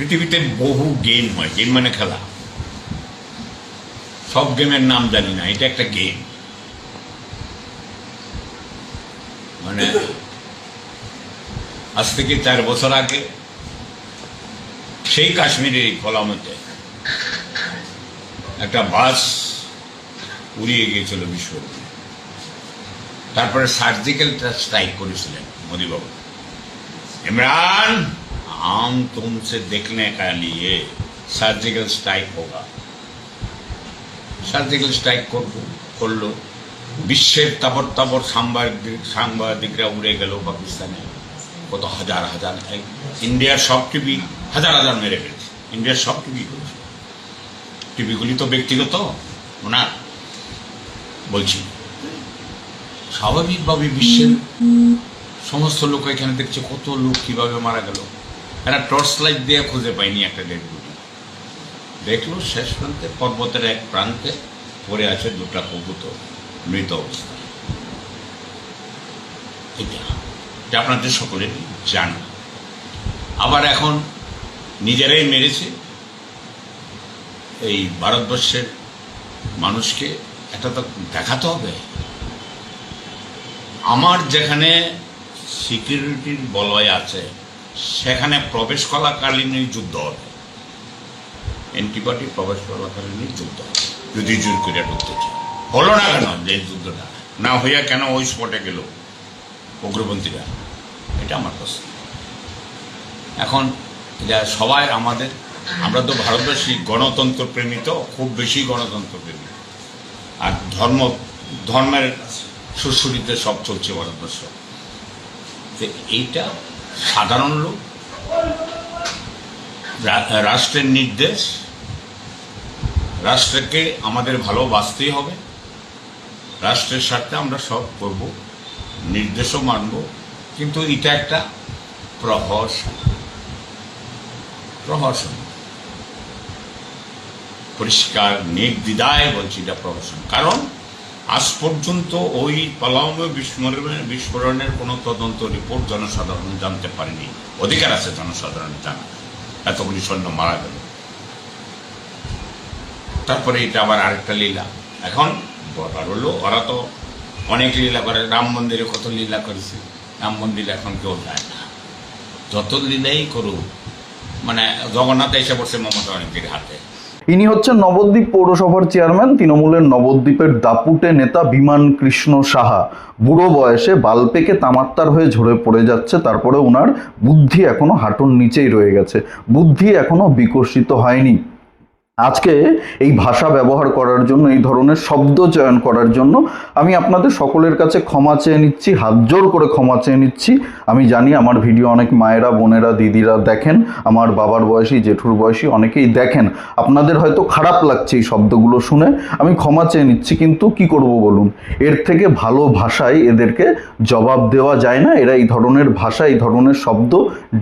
পৃথিবীতে বহু গেম হয়, গেম মানে খেলা। সব গেমের নাম জানি না, এটা একটা গেম। মানে আজ থেকে চার বছর আগে সেই কাশ্মীরের কলামতে একটা বাস উড়িয়ে গিয়েছিল বিশ্ব তারপরে সার্জিক্যাল স্ট্রাইক করেছিলেন মোদীবাবু। ইমরান! हम तुमसे देखने का लिए সার্জিক্যাল স্ট্রাইক হোগা সার্জিক্যাল স্ট্রাইক করবো করলো বিশ্বের তাবর তাবর সাংবাদিক সাংবাদিকরা উড়ে গেল পাকিস্তানে কত হাজার হাজার এই ইন্ডিয়ার সব টিভি হাজার হাজার মেরে ফেলেছে ইন্ডিয়ার সব টিভি করেছে টিভিগুলি তো ব্যক্তিগত ওনার বলছি স্বাভাবিকভাবে বিশ্বের সমস্ত লোক এখানে দেখছে কত লোক কিভাবে মারা গেল এরা টর্চ লাইট দিয়ে খুঁজে পাইনি একটা ডেড বডি দেখল শেষ প্রান্তে, পর্বতের এক প্রান্তে পড়ে আছে দুটা কবুতর, মৃত অবস্থা। এটা এটা আপনাদের সকলের জানা। আবার এখন নিজেরাই মেরেছে। এই ভারতবর্ষের মানুষকে এটা তো দেখাতে হবে। আমার যেখানে সিকিউরিটির বলয় আছে সেখানে প্রবেশ করাকালীনই যুদ্ধ হবে। অ্যান্টিবায়োটিক প্রবেশ করাকালীনই যুদ্ধ হবে। যদি জোর করে ঢুকতে চায়। হলো না কেন যে যুদ্ধটা? না হইয়া কেন ওই স্পটে গেল উগ্রপন্থীরা? এটা আমার প্রশ্ন। এখন এটা সবাই আমাদের, আমরা তো ভারতবাসী গণতন্ত্র প্রেমী তো খুব বেশি গণতন্ত্র প্রেমী আর ধর্ম, ধর্মের সুশ্রুতিতে সব চলছে ভারতবর্ষ। এইটা সাধারণ লোক রাষ্ট্রের নির্দেশ, রাষ্ট্রকে আমাদের ভালোবাসতেই হবে। রাষ্ট্রের স্বার্থে আমরা সব করব, নির্দেশও মানব, কিন্তু এটা একটা প্রহসন প্রহসন। পরিষ্কার, নির্দ্বিধায় বলছি এটা প্রহসন। কারণ আজ পর্যন্ত ওই পালামে বিস্ফোরণের বিস্ফোরণের কোনো তদন্ত রিপোর্ট জনসাধারণ জানতে পারেনি। অধিকার আছে জনসাধারণের জানা এতগুলি সৈন্য মারা গেল। তারপরে এটা আবার আরেকটা লীলা। এখন ব্যাপার হলো, ওরা তো অনেক লীলা করে, রাম মন্দিরে কত লীলা করেছে। রাম মন্দিরে এখন কেউ যায় না। যত লীলাই করুক মানে জগন্নাথ এসে পড়ছে মমতা অনেকের হাতে। ইনি হচ্ছেন নবদ্বীপ পৌরসভার চেয়ারম্যান, তৃণমূলের নবদ্বীপের দাপুটে নেতা বিমান কৃষ্ণ সাহা। বুড়ো বয়সে বালপেকে তামাত্তার হয়ে ঝরে পড়ে যাচ্ছে, তারপরে ওনার বুদ্ধি এখনও হাঁটুর নিচেই রয়ে গেছে। বুদ্ধি এখনও বিকশিত হয়নি। আজকে এই ভাষা ব্যবহার করার জন্য, এই ধরনের শব্দ চয়ন করার জন্য আমি আপনাদের সকলের কাছে ক্ষমা চেয়ে নিচ্ছি, হাত জোর করে ক্ষমা চেয়ে নিচ্ছি। আমি জানি আমার ভিডিও অনেক মায়েরা, বোনেরা, দিদিরা দেখেন, আমার বাবার বয়সী, জেঠুর বয়সী অনেকেই দেখেন। আপনাদের হয়তো খারাপ লাগছে এই শব্দগুলো শুনে, আমি ক্ষমা চেয়ে নিচ্ছি, কিন্তু কি করব বলুন? এর থেকে ভালো ভাষায় এদেরকে জবাব দেওয়া যায় না, এরা এই ধরনের ভাষা, এই ধরনের শব্দ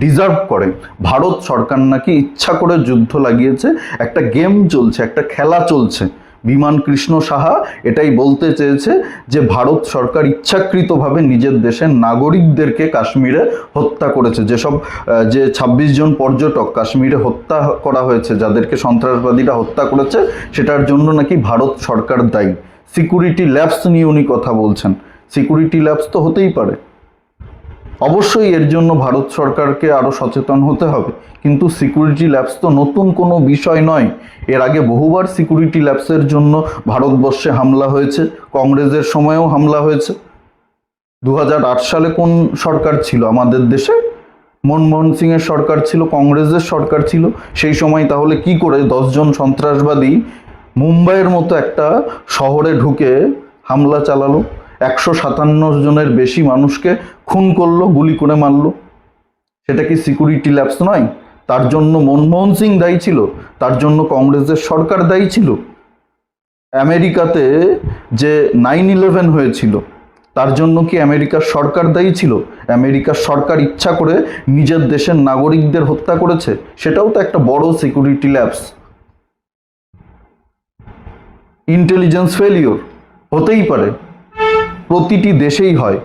ডিজার্ভ করে। ভারত সরকার নাকি ইচ্ছা করে যুদ্ধ লাগিয়েছে, একটা গেম চলছে, একটা খেলা চলছে। বিমান কৃষ্ণ সাহা এটাই বলতে চেয়েছে যে ভারত সরকার ইচ্ছাকৃতভাবে নিজের দেশের নাগরিকদেরকে কাশ্মীরে হত্যা করেছে। যেসব যে ২৬ জন পর্যটক কাশ্মীরে হত্যা করা হয়েছে, যাদেরকে সন্ত্রাসবাদীরা হত্যা করেছে, সেটার জন্য নাকি ভারত সরকার দায়ী। সিকিউরিটি ল্যাবস নিয়ে উনি কথা বলছেন। সিকিউরিটি ল্যাবস তো হতেই পারে। অবশ্যই এর জন্য ভারত সরকারকে আরও সচেতন হতে হবে। কিন্তু সিকিউরিটি ল্যাবস তো নতুন কোনো বিষয় নয়। এর আগে বহুবার সিকিউরিটি ল্যাবসের জন্য ভারতবর্ষে হামলা হয়েছে, কংগ্রেসের সময়েও হামলা হয়েছে। দু হাজার আট সালে কোন সরকার ছিল? আমাদের দেশে মনমোহন সিংয়ের সরকার ছিল, কংগ্রেসের সরকার ছিল। সেই সময় তাহলে কি করে দশজন সন্ত্রাসবাদী মুম্বাইয়ের মতো একটা শহরে ঢুকে হামলা চালালো? একশো সাতান্ন জনের বেশি মানুষকে খুন করল, গুলি করে মারলো। সেটা কি সিকিউরিটি ল্যাবস নয়? তার জন্য মনমোহন সিং দায়ী ছিল, তার জন্য কংগ্রেসের সরকার দায়ী ছিল। আমেরিকাতে যে নাইন ইলেভেন হয়েছিল, তার জন্য কি আমেরিকার সরকার দায়ী ছিল? আমেরিকার সরকার ইচ্ছা করে নিজের দেশের নাগরিকদের হত্যা করেছে, সেটাও তো একটা বড় সিকিউরিটি ল্যাপস ইন্টেলিজেন্স ফেলিওর হতেই পারে। প্রতিটি দেশেই হয়।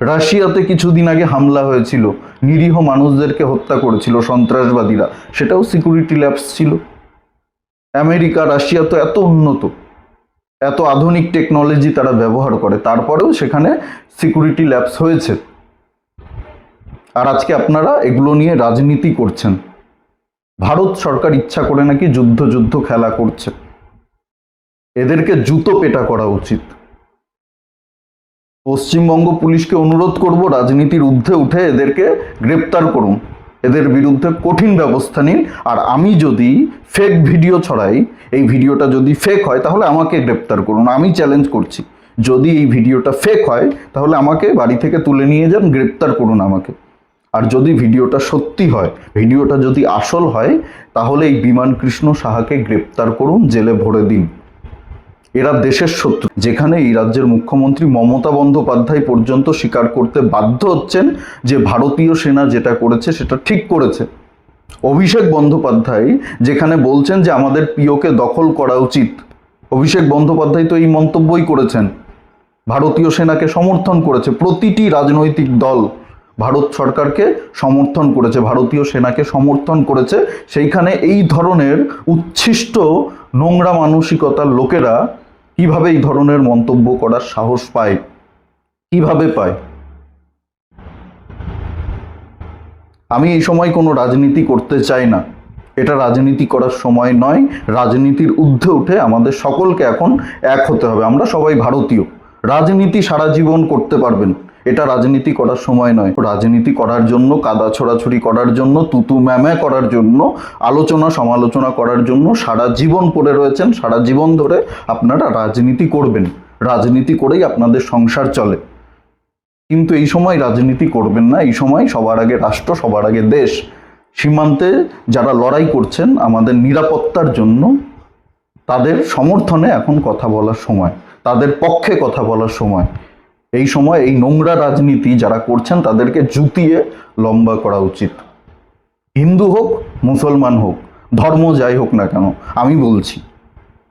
রাশিয়াতে কিছুদিন আগে হামলা হয়েছিল। নিরীহ মানুষদেরকে হত্যা করেছিল সন্ত্রাসবাদীরা। সেটাও সিকিউরিটি ল্যাবস ছিল। আমেরিকা, রাশিয়া তো এত উন্নত। এত আধুনিক টেকনোলজি তারা ব্যবহার করে। তারপরেও সেখানে সিকিউরিটি ল্যাবস হয়েছে। আর আজকে আপনারা এগুলো নিয়ে রাজনীতি করছেন। ভারত সরকার ইচ্ছা করে নাকি যুদ্ধ যুদ্ধ খেলা করছে। এদেরকে জুতো পেটা করা উচিত। পশ্চিমবঙ্গ পুলিশকে অনুরোধ করব রাজনীতির ঊর্ধ্বে উঠে এদেরকে গ্রেপ্তার করুন। এদের বিরুদ্ধে কঠিন ব্যবস্থা নিন। আর আমি যদি ফেক ভিডিও ছড়াই, এই ভিডিওটা যদি ফেক হয়, তাহলে আমাকে গ্রেপ্তার করুন। আমি চ্যালেঞ্জ করছি। যদি এই ভিডিওটা ফেক হয়, তাহলে আমাকে বাড়ি থেকে তুলে নিয়ে যান, গ্রেপ্তার করুন আমাকে। আর যদি ভিডিওটা সত্যি হয়, ভিডিওটা যদি আসল হয়, তাহলে এই বিমান কৃষ্ণ সাহাকে গ্রেপ্তার করুন, জেলে ভরে দিন। এরা দেশের শত্রু। যেখানে এই রাজ্যের মুখ্যমন্ত্রী মমতা বন্দ্যোপাধ্যায় পর্যন্ত স্বীকার করতে বাধ্য হচ্ছেন যে ভারতীয় সেনা যেটা করেছে সেটা ঠিক করেছে। অভিষেক বন্দ্যোপাধ্যায় যেখানে বলছেন যে আমাদের প্রিয়কে দখল করা উচিত, অভিষেক বন্দ্যোপাধ্যায় তো এই মন্তব্যই করেছেন। ভারতীয় সেনাকে সমর্থন করেছে, প্রতিটি রাজনৈতিক দল ভারত সরকারকে সমর্থন করেছে, ভারতীয় সেনাকে সমর্থন করেছে। সেইখানে এই ধরনের উচ্ছিষ্ট নোংরা মানসিকতার লোকেরা কীভাবে এই ধরনের মন্তব্য করার সাহস পায়? কীভাবে পায়? আমি এই সময় কোনো রাজনীতি করতে চাই না। এটা রাজনীতি করার সময় নয়, রাজনীতির ঊর্ধ্বে উঠে আমাদের সকলকে এখন এক হতে হবে। আমরা সবাই ভারতীয়। রাজনীতি সারা জীবন করতে পারবেন। এটা রাজনীতি করার সময় নয়। রাজনীতি করার জন্য, কাদা ছোড়াছুড়ি করার জন্য, তুতু ম্যামে করার জন্য, আলোচনা সমালোচনা করার জন্য সারা জীবন পড়ে রয়েছেন, সারা জীবন ধরে আপনারা রাজনীতি করবেন। রাজনীতি করেই আপনাদের সংসার চলে। কিন্তু এই সময় রাজনীতি করবেন না, এই সময় সবার আগে রাষ্ট্র, সবার আগে দেশ। সীমান্তে যারা লড়াই করছেন, আমাদের নিরাপত্তার জন্য তাদের সমর্থনে এখন কথা বলার সময়, তাদের পক্ষে কথা বলার সময়। এই সময় এই নোংরা রাজনীতি যারা করছেন তাদেরকে জুতিয়ে লম্বা করা উচিত। হিন্দু হোক, মুসলমান হোক, ধর্ম যাই হোক না কেন, আমি বলছি,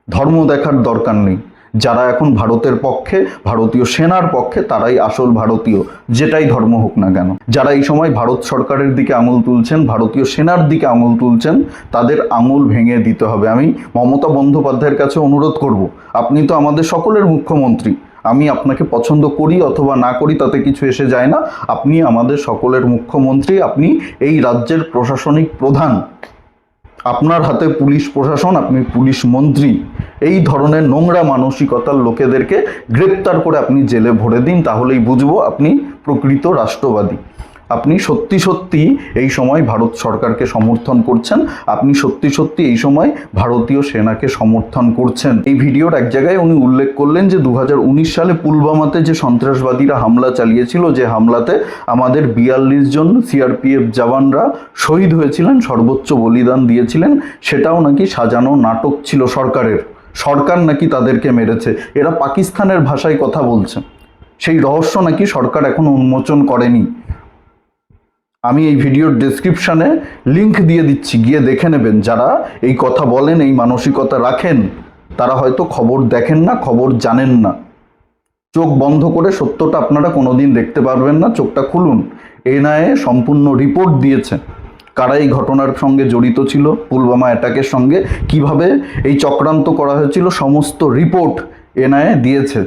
ধর্ম দেখার দরকার নেই। যারা এখন ভারতের পক্ষে, ভারতীয় সেনার পক্ষে, তারাই আসল ভারতীয়, যেটাই ধর্ম হোক না কেন। যারা এই সময় ভারত সরকারের দিকে আঙুল তুলছেন, ভারতীয় সেনার দিকে আঙুল তুলছেন, তাদের আঙুল ভেঙে দিতে হবে। আমি মমতা বন্দ্যোপাধ্যায়ের কাছে অনুরোধ করব, আপনি তো আমাদের সকলের মুখ্যমন্ত্রী। আমি আপনাকে পছন্দ করি অথবা না করি, তাতে কিছু এসে যায় না। আপনি আমাদের সকলের মুখ্যমন্ত্রী, আপনি এই রাজ্যের প্রশাসনিক প্রধান। আপনার হাতে পুলিশ প্রশাসন, আপনি পুলিশ মন্ত্রী। এই ধরনের নোংরা মানসিকতার লোকেদেরকে গ্রেপ্তার করে আপনি জেলে ভরে দিন, তাহলেই বুঝব আপনি প্রকৃত রাষ্ট্রবাদী। আপনি সত্যি সত্যি এই সময় ভারত সরকারকে সমর্থন করছেন। আপনি সত্যি সত্যি এই সময় ভারতীয় সেনাকে সমর্থন করছেন। এই ভিডিওর এক জায়গায় উনি উল্লেখ করলেন যে দু হাজার উনিশ সালে পুলবামাতে যে সন্ত্রাসবাদীরা হামলা চালিয়েছিল, যে হামলাতে আমাদের বিয়াল্লিশ জন সিআরপিএফ জওয়ানরা শহীদ হয়েছিলেন, সর্বোচ্চ বলিদান দিয়েছিলেন, সেটাও নাকি সাজানো নাটক ছিল সরকারের। সরকার নাকি তাদেরকে মেরেছে। এরা পাকিস্তানের ভাষায় কথা বলছে। সেই রহস্য নাকি সরকার এখনও উন্মোচন করেনি। আমি এই ভিডিওর ডেসক্রিপশানে লিংক দিয়ে দিচ্ছি, গিয়ে দেখে নেবেন। যারা এই কথা বলেন, এই মানসিকতা রাখেন, তারা হয়তো খবর দেখেন না, খবর জানেন না। চোখ বন্ধ করে সত্যটা আপনারা কোনোদিন দেখতে পারবেন না, চোখটা খুলুন। এনআইএ সম্পূর্ণ রিপোর্ট দিয়েছে। কারা এই ঘটনার সঙ্গে জড়িত ছিল, পুলওয়ামা অ্যাটাকের সঙ্গে, কীভাবে এই চক্রান্ত করা হয়েছিল, সমস্ত রিপোর্ট এনআইএ দিয়েছে।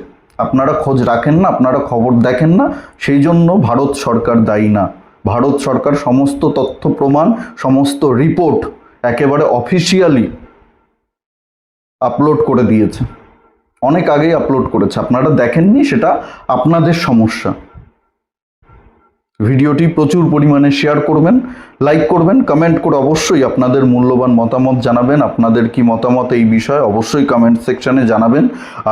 আপনারা খোঁজ রাখেন না, আপনারা খবর দেখেন না, সেই জন্য ভারত সরকার দায়ী না। ভারত সরকার সমস্ত তথ্য প্রমাণ, সমস্ত রিপোর্ট একেবারে অফিসিয়ালি আপলোড করে দিয়েছে। অনেক আগেই আপলোড করেছে। আপনারা দেখেননি সেটা আপনাদের সমস্যা। ভিডিওটি প্রচুর পরিমাণে শেয়ার করবেন লাইক করবেন কমেন্ট করে অবশ্যই আপনাদের মূল্যবান মতামত জানাবেন, আপনাদের কি মতামত এই বিষয়ে অবশ্যই কমেন্ট সেকশনে জানাবেন।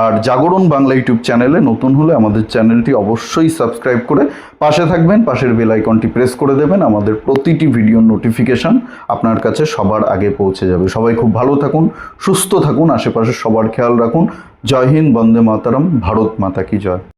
আর জাগরণ বাংলা ইউটিউব চ্যানেলে নতুন হলে আমাদের চ্যানেলটি অবশ্যই সাবস্ক্রাইব করে পাশে থাকবেন, পাশের বেল আইকনটি প্রেস করে দেবেন, আমাদের প্রতিটি ভিডিওর নোটিফিকেশন আপনার কাছে সবার আগে পৌঁছে যাবে। সবাই খুব ভালো থাকুন, সুস্থ থাকুন, আশেপাশে সবার খেয়াল রাখুন। জয় হিন্দ, বন্দে মাতারাম, ভারত মাতা কি জয়।